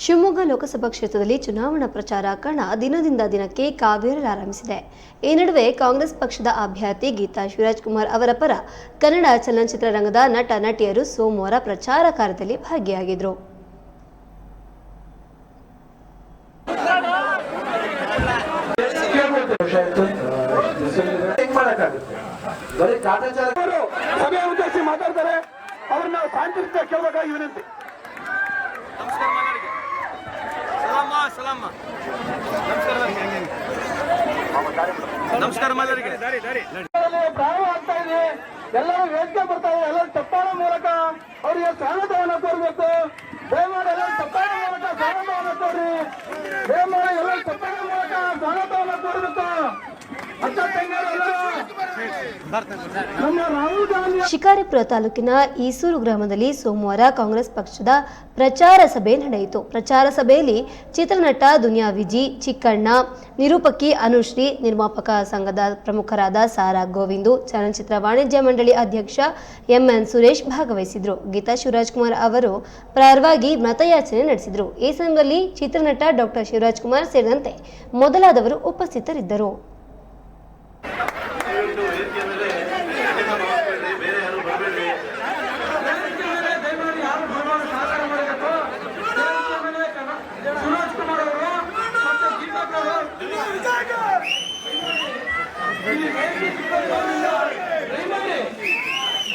ಶಿವಮೊಗ್ಗ ಲೋಕಸಭಾ ಕ್ಷೇತ್ರದಲ್ಲಿ ಚುನಾವಣಾ ಪ್ರಚಾರ ಕಣ ದಿನದಿಂದ ದಿನಕ್ಕೆ ಕಾವೇರಲಾರಂಭಿಸಿದೆ ಈ ನಡುವೆ ಕಾಂಗ್ರೆಸ್ ಪಕ್ಷದ ಅಭ್ಯರ್ಥಿ ಗೀತಾ ಶಿವರಾಜ್ ಕುಮಾರ್ ಅವರ ಪರ ಕನ್ನಡ ಚಲನಚಿತ್ರರಂಗದ ನಟ ನಟಿಯರು ಸೋಮವಾರ ಪ್ರಚಾರ ಕಾರ್ಯದಲ್ಲಿ ಭಾಗಿಯಾಗಿದ್ದರು ಅವ್ರನ್ನ ವಿನಂತಿ. ನಮಸ್ಕಾರ ಪ್ರಾರಂಭ ಆಗ್ತಾ ಇದೆ. ಎಲ್ಲರೂ ವೇದಿಕೆ ಬರ್ತಾ ಇದೆ. ಎಲ್ಲರೂ ಚಪ್ಪಾಳ ಮೂಲಕ ಅವರಿಗೆ ಸ್ವಾಗತವನ್ನು ಕೋರ್ಬೇಕು. ದಯಮಾಡಿ ಎಲ್ಲರೂ ಚಪ್ಪಾಳ ಮೂಲಕ ಸ್ವಾಗತವನ್ನು ಕೋರಿ. ದಯಮಾಡಿ ಎಲ್ಲರೂ ಚಪ್ಪಾಳ ಮೂಲಕ ಸ್ವಾಗತವನ್ನು ಕೋರ್ಬೇಕು. ಅಕ್ಕ ತಂಗಿಯರೆಲ್ಲರೂ ಶಿಕಾರಿಪುರ ತಾಲೂಕಿನ ಈಸೂರು ಗ್ರಾಮದಲ್ಲಿ ಸೋಮವಾರ ಕಾಂಗ್ರೆಸ್ ಪಕ್ಷದ ಪ್ರಚಾರ ಸಭೆ ನಡೆಯಿತು. ಪ್ರಚಾರ ಸಭೆಯಲ್ಲಿ ಚಿತ್ರನಟ ದುನಿಯಾ ವಿಜಿ, ಚಿಕ್ಕಣ್ಣ, ನಿರೂಪಕಿ ಅನುಶ್ರೀ, ನಿರ್ಮಾಪಕ ಸಂಘದ ಪ್ರಮುಖರಾದ ಸಾರಾ ಗೋವಿಂದು, ಚಲನಚಿತ್ರ ವಾಣಿಜ್ಯ ಮಂಡಳಿ ಅಧ್ಯಕ್ಷ ಎಂಎನ್ ಸುರೇಶ್ ಭಾಗವಹಿಸಿದ್ರು. ಗೀತಾ ಶಿವರಾಜ್ ಕುಮಾರ್ ಅವರು ಪರವಾಗಿ ಮತಯಾಚನೆ ನಡೆಸಿದರು. ಈ ಸಂದರ್ಭದಲ್ಲಿ ಚಿತ್ರನಟ ಡಾಕ್ಟರ್ ಶಿವರಾಜ್ ಕುಮಾರ್ ಸೇರಿದಂತೆ ಮೊದಲಾದವರು ಉಪಸ್ಥಿತರಿದ್ದರು ದಯಮಾಡಿ ಯಾರು ಭಗವಾನ್ ಸಹಕಾರ ಮಾಡಬೇಕು ಸುರೇಶ್ ಕುಮಾರ್ ಅವರು ಮತ್ತೆ ದೀಪಕ್ ಅವರು ಇಲ್ಲಿ ವೇದಿಕೆ ಸಿಬ್ಬಂದಿಗಳಿಂದ ದಯಮಾಡಿ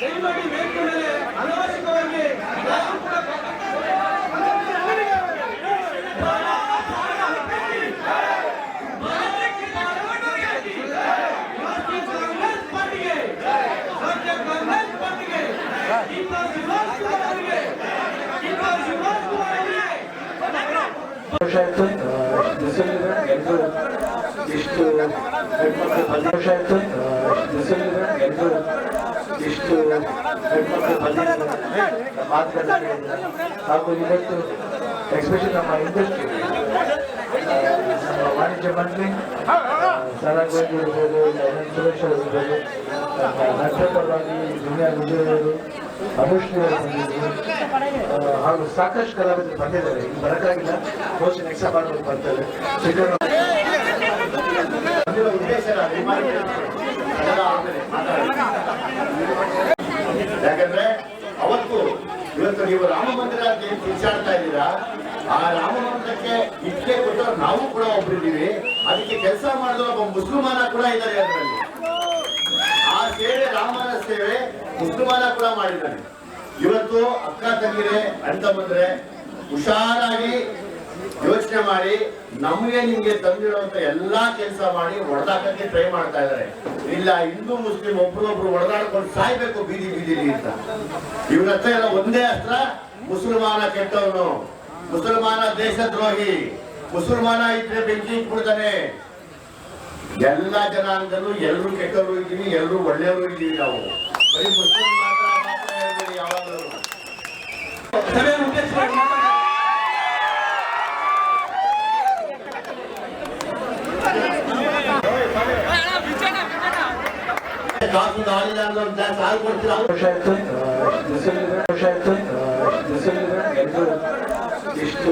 ದಯಮಾಡಿ ವೇದಿಕೆ ಮೇಲೆ ಅನಾವಶ್ಯಕವಾಗಿ ಯಾರು ಕೂಡ ವರ್ಷ ಆಯ್ತು ದಿವಸದಿಂದ ಎಲ್ರು ಇಷ್ಟು ಹೆಣ್ಮಕ್ಳು ವರ್ಷ ಆಯ್ತು ಎಲ್ರು ಇಷ್ಟು ಹೆಣ್ಮಕ್ಳು ಬಂದಿದ್ದಾರೆ ಮಾತುಕತೆ ಹಾಗೂ ಇವತ್ತು ಎಕ್ಸ್ಪೆಷನ್ ನಮ್ಮ ಇಂಡಸ್ಟ್ರಿ ವಾಣಿಜ್ಯ ಮಂತ್ರಿ ಸರಾಗೋಗಿ ಇರ್ಬೋದು ಸುರೇಶ್ ಇರ್ಬೋದು ನಕ್ಷತ್ರವಾಗಿ ದುನಿಯಾ ವಿಜಯ್ ಅವರು ಅವರು ಬಂದಿದ್ರು. ಹಾಗೂ ಸಾಕಷ್ಟು ಕಲಾವಿದರು ಬಂದಿದ್ದಾರೆ ಇಲ್ಲಿ ಬರಕ್ಕಾಗಿಲ್ಲ. ಬಹುಶಃ ನೆಕ್ಸ್ಟ್ ಬರ್ತಾರೆ. ಯಾಕಂದ್ರೆ ಅವತ್ತು ಇವತ್ತು ನೀವು ರಾಮ ಮಂದಿರ ಅಂತ ಏನ್ ಇದ್ದೀರಾ, ಆ ರಾಮ ಮಂದಿರಕ್ಕೆ ಇಟ್ಟಿಗೆ ಕೊಟ್ಟವ್ರು ನಾವು ಕೂಡ ಒಬ್ಬರಿದ್ದೀವಿ ಅದಕ್ಕೆ ಕೆಲಸ ಮಾಡಿದ ಒಬ್ಬ ಮುಸ್ಲಿಮಾನ ಕೂಡ ಇದ್ದಾರೆ ಅದರಲ್ಲಿ. ಆ ಸೇವೆ ರಾಮನ ಸೇವೆ ಮುಸ್ಲಿಮಾನ ಕೂಡ ಮಾಡಿದ್ದಾರೆ. ಇವತ್ತು ಅಕ್ಕ ತಂಗಿರೆ ಅಂತ ಬಂದ್ರೆ ಹುಷಾರಾಗಿ ಯೋಚನೆ ಮಾಡಿ, ನಮಗೆ ನಿಮ್ಗೆ ತಂದಿರುವಂತ ಎಲ್ಲಾ ಕೆಲಸ ಮಾಡಿ ಹೊಡೆದಾಕಕ್ಕೆ ಟ್ರೈ ಮಾಡ್ತಾ ಇದ್ದಾರೆ ಇಲ್ಲ, ಹಿಂದೂ, ಮುಸ್ಲಿಂ ಒಬ್ರೊಬ್ರು ಹೊಡೆದಾಡ್ಕೊಂಡು ಸಾಯ್ಬೇಕು ಬೀದಿ ಬೀದಿಲಿ ಅಂತ. ಇವ್ರ ಹತ್ರ ಎಲ್ಲ ಒಂದೇ ಹತ್ರ ಮುಸಲ್ಮಾನ ಕೆಟ್ಟವನು. ಮುಸಲ್ಮಾನ ದೇಶದ್ರೋಹಿ. ಮುಸಲ್ಮಾನ ಇದ್ರೆ ಬೆಂಕಿ ಇಟ್ಬಿಡ್ತಾನೆ. ಎಲ್ಲಾ ಜನಾಂಗದಲ್ಲೂ ಎಲ್ಲರೂ ಕೆಟ್ಟವರು ಇದ್ದೀವಿ ಎಲ್ಲರೂ ಒಳ್ಳೆಯವರು ಇದ್ದೀವಿ ನಾವು. ಬರೀ ಮುಸ್ಲಿಂ ಯಾವಾಗಲೂ ಸಭೆಯನ್ನು ಉದ್ದೇಶಿಸಿ ಮಾತಾಡ್ತಾರೆ ಕಾಸು ಸಾಲು ಕೊಡ್ತೀರಾ ವರ್ಷ ಆಯ್ತು ವರ್ಷ ಆಯ್ತು ಇಷ್ಟು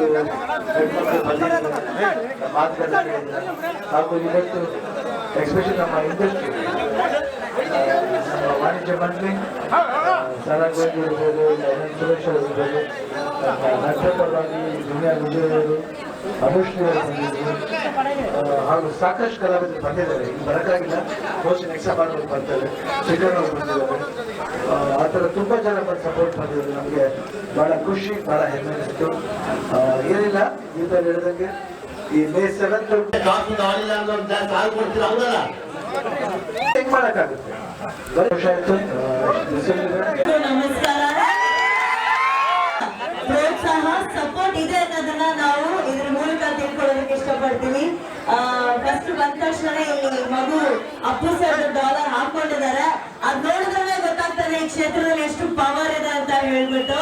ಹಾಗೂ ಇವತ್ತು ಎಸ್ಪೆಷಲಿ ನಮ್ಮ ಇಂಡಸ್ಟ್ರಿ ವಾಣಿಜ್ಯ ಮಂತ್ರಿ ಸರಾಗೋಗಿ ಇರ್ಬೋದು ಸುರೇಶ್ ಇರ್ಬೋದು ನಟಪರವಾಗಿ ದುನಿಯಾ ವಿಜಯ್ ಹಾಗೂ ಸಾಕಷ್ಟು ಕಲಾವಿದರು ಬಂದಿದ್ದಾರೆ. ಇಲ್ಲಿ ಬರಕ್ಕಾಗಿಲ್ಲ. ಬಹುಶಃ ನೆಕ್ಸ್ಟ್ ಮಾಡ್ಬೇಕು ಬರ್ತಾರೆ ಅವರು ಬಂದಿದ್ದಾರೆ. ಆ, ಥರ ತುಂಬಾ ಜನ ಬಂದು ಸಪೋರ್ಟ್ ಮಾಡಿದ್ರು ನಮಗೆ ಬಹಳ ಖುಷಿ ಬಹಳ ಹೆಮ್ಮೆ ಅನಿಸ್ತು. ಏನಿಲ್ಲ ಗೀತಲ್ಲಿ ಹೇಳಿದಂಗೆ ಈ ಮೇ ಸೆವೆಂತ್ ಕಾಸು ದಾಳಿಲ್ಲ ಅನ್ನೋದು ಸಾಲು ಕೊಡ್ತೀರಾ? ಹೌದಲ್ಲ? ಹೆಂಗ್ ಮಾಡಕ್ಕಾಗುತ್ತೆ. ಬರೀ ವರ್ಷ ಆಯ್ತು. ನಮಸ್ಕಾರ. ಪ್ರೋತ್ಸಾಹ ಸಪೋರ್ಟ್ ಇದೆ ಅನ್ನೋದನ್ನ ನಾವು ಇಷ್ಟಪಡ್ತೀವಿ ಫಸ್ಟ್ ಬಂದ ತಕ್ಷಣ ಇಲ್ಲಿ ಮಗು ಅಪ್ಪು ಸರ್ ಡಾಲರ್ ಹಾಕೊಂಡಿದ್ದಾರೆ. ಅದ್ ನೋಡಿದ್ರೆ ಗೊತ್ತಾಗ್ತದೆ ಈ ಕ್ಷೇತ್ರದಲ್ಲಿ ಎಷ್ಟು ಪವರ್ ಇದೆ ಅಂತ ಹೇಳ್ಬಿಟ್ಟು.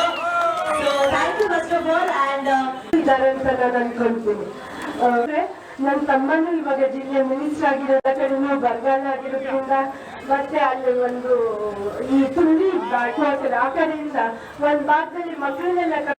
Thank you first of all and ನಾನು ಅನ್ಕೊಂತೀನಿ ಅಂದ್ರೆ ನನ್ನ ತಮ್ಮನೂ ಇವಾಗ ಜಿಲ್ಲೆ ಮಿನಿಸ್ಟರ್ ಆಗಿರೋದ ಕಡೆನೂ ಬರಗಾಲ ಆಗಿರೋದ್ರಿಂದ ಮತ್ತೆ ಅಲ್ಲಿ ಒಂದು ಈ ಘಾಟ್ ಆ ಕಡೆಯಿಂದ ಒಂದ್ ಭಾಗದಲ್ಲಿ ಮಕ್ಕಳನ್ನೆಲ್ಲ